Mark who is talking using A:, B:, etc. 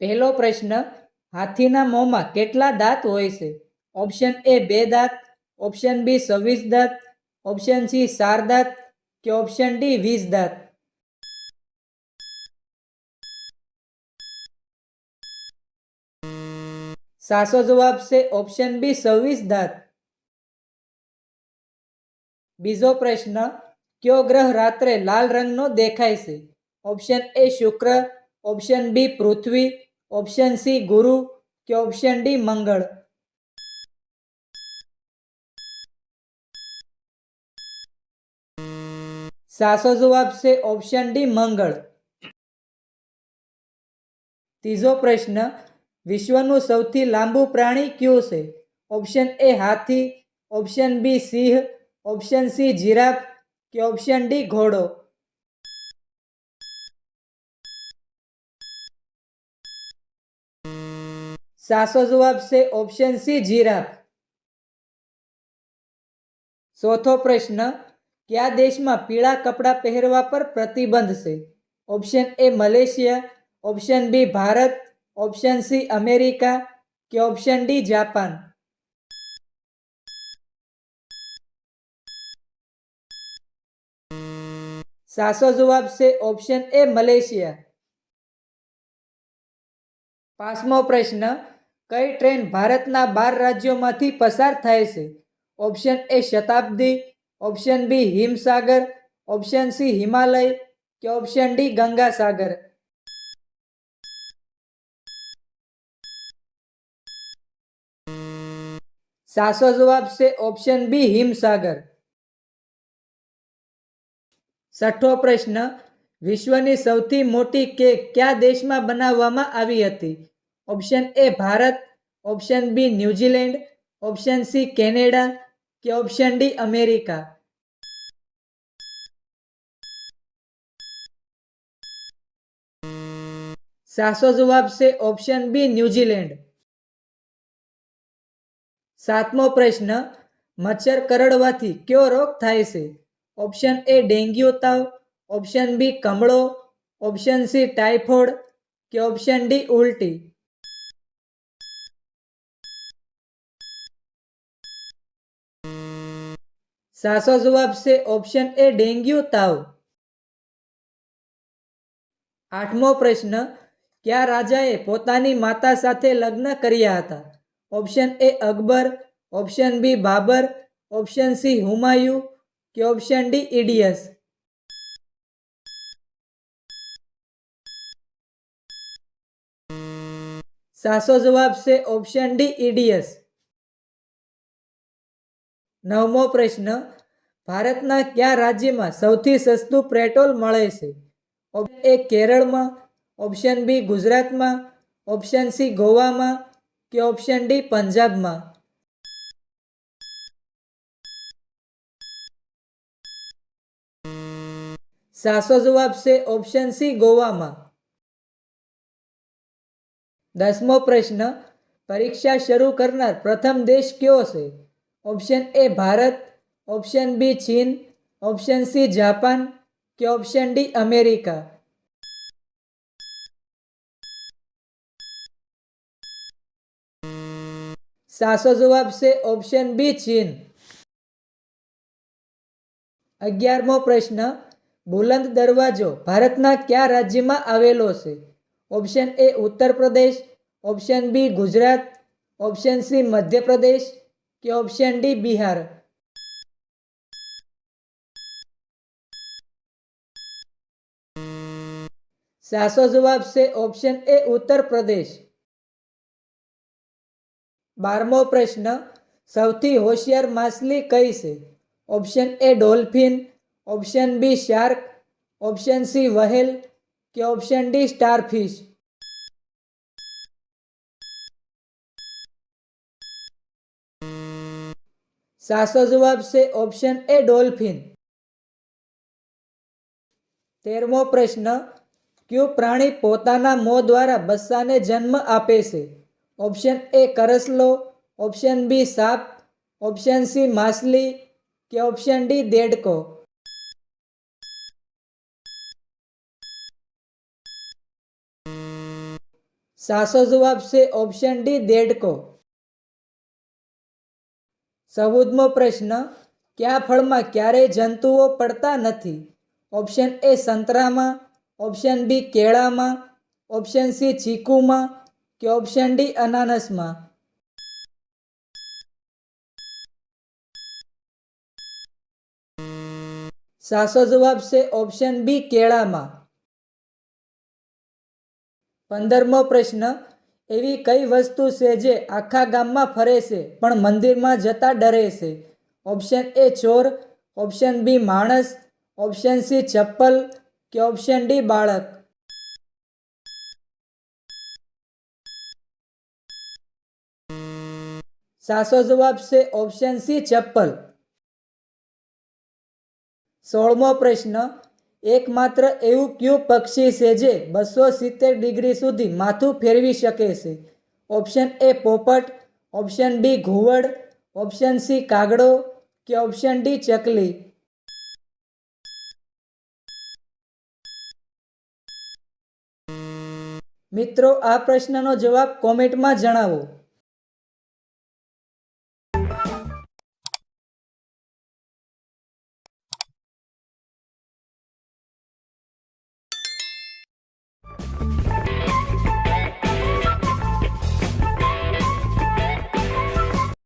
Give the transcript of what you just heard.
A: પહેલો પ્રશ્ન, હાથીના મોંમાં કેટલા દાંત હોય છે? ઓપ્શન એ બે દાંત, ઓપ્શન બી છવ્વીસ દાંત, ઓપ્શન સી ચાર દાંત કે ઓપ્શન ડી વીસ દાંત? સાચો જવાબ છે ઓપ્શન બી છવ્વીસ દાંત. બીજો પ્રશ્ન, કયો ગ્રહ રાત્રે લાલ રંગનો દેખાય છે? ઓપ્શન એ શુક્ર, ઓપ્શન બી પૃથ્વી ઓપ્શન સી ગુરુ કે ઓપ્શન ડી મંગળ સાસો જવાબ છે ઓપ્શન ડી મંગળ ત્રીજો પ્રશ્ન, વિશ્વનું સૌથી લાંબુ પ્રાણી કયું છે? ઓપ્શન એ હાથી ઓપ્શન બી સિંહ ઓપ્શન સી જીરાફ, કે ઓપ્શન ડી ઘોડો? સાચો જવાબ છે ઓપ્શન સી જીરાફ. ચોથો પ્રશ્ન, કયા દેશમાં પીળા કપડાં પહેરવા પર પ્રતિબંધ છે? Option A Malaysia. Option B Bharat. Option C America. કે ઓપ્શન ડી જાપાન? સાચો જવાબ છે ઓપ્શન એ મલેશિયા. પાંચમો પ્રશ્ન, કઈ ટ્રેન ભારતના બાર રાજ્યોમાંથી પસાર થાય છે? Option A Shatabdi, option B Himsagar, option C Himalaya કે ઓપ્શન ડી ગંગાસાગર? સાચો જવાબ છે ઓપ્શન બી હિમસાગર. છઠ્ઠો પ્રશ્ન વિશ્વની સૌથી મોટી કેક કયા દેશમાં બનાવવામાં આવી હતી? Option A Bharat, option B New Zealand, option C Canada કે ઓપ્શન ડી અમેરિકા. સાચો જવાબ છે ઓપ્શન બી ન્યૂઝીલેન્ડ. સાતમો પ્રશ્ન, મચ્છર કરડવાથી કયો રોગ થાય છે? ઓપ્શન એ ડેન્ગ્યુ તાવ ઓપ્શન બી કમળો. ઓપ્શન સી ટાઇફોઇડ કે ઓપ્શન ડી ઉલટી. સાચો જવાબ છે ઓપ્શન એ ડેન્ગ્યુ તાવ. આઠમો પ્રશ્ન, કયા રાજાએ પોતાની માતા સાથે લગ્ન કર્યા હતા? Option A Akbar. Option B Babur. Option C Humayun. કે ઓપ્શન ડી ઇડિયસ સાચો જવાબ છે ઓપ્શન ડી ઈડીએસ નવમો પ્રશ્ન, ભારતના કયા રાજ્યમાં સૌથી સસ્તું પેટ્રોલ મળે છે? એ કેરળમાં. ઓપ્શન બી ગુજરાતમાં. ઓપ્શન સી ગોવામાં. કે ઓપ્શન ડી પંજાબમાં? સાચો જવાબ છે ઓપ્શન સી ગોવામાં. દસમો પ્રશ્ન, પરીક્ષા શરૂ કરનાર પ્રથમ દેશ કયો છે? Option A Bharat, option B ચીન, ઓપ્શન સી જાપાન કે ઓપ્શન ડી અમેરિકા? સાચો જવાબ છે ઓપ્શન બી ચીન. અગિયારમો પ્રશ્ન, બુલંદ દરવાજો ભારતના કયા રાજ્યમાં આવેલો છે? Option A Uttar Pradesh option B Gujarat option C Madhya Pradesh કે ઓપ્શન ડી બિહાર સાચો જવાબ છે ઓપ્શન એ ઉત્તર પ્રદેશ બારમો પ્રશ્ન સૌથી હોશિયાર માછલી કઈ છે option A dolphin option B shark option C whale કે ઓપ્શન ડી સ્ટારફિશ સાચો જવાબ છે ઓપ્શન એ ડોલ્ફિન તેરમો પ્રશ્ન, કયું પ્રાણી પોતાના મોં દ્વારા બચ્ચાને જન્મ આપે છે? ઓપ્શન એ કરસલો ઓપ્શન બી સાપ ઓપ્શન સી માછલી, કે ઓપ્શન ડી દેડકો? સાચો જવાબ છે ઓપ્શન ડી દેડકો. ચૌદમો પ્રશ્ન, કયા ફળમાં ક્યારેય જંતુઓ પડતા નથી? ઓપ્શન એ સંતરામાં. ઓપ્શન બી કેળામાં. ઓપ્શન સી ચીકુમાં. કે ઓપ્શન ડી અનાનસમાં? સાચો જવાબ છે ઓપ્શન બી કેળામાં. પંદરમો પ્રશ્ન, એવી કઈ વસ્તુ છે જે આખા ગામમાં ફરે છે, પણ મંદિરમાં જતા ડરે છે? ઓપ્શન એ ચોર, ઓપ્શન બી માણસ, ઓપ્શન સી ચપ્પલ કે ઓપ્શન ડી બાળક? સાચો જવાબ છે ઓપ્શન સી ચપ્પલ. સોળમો પ્રશ્ન એકમાત્ર એવું કયું પક્ષી છે જે બસો સિત્તેર ડિગ્રી સુધી માથું ફેરવી શકે છે? ઓપ્શન એ પોપટ, ઓપ્શન બી ઘુવડ, ઓપ્શન સી કાગડો કે ઓપ્શન ડી ચકલી. મિત્રો, આ પ્રશ્નનો જવાબ કોમેન્ટમાં જણાવો.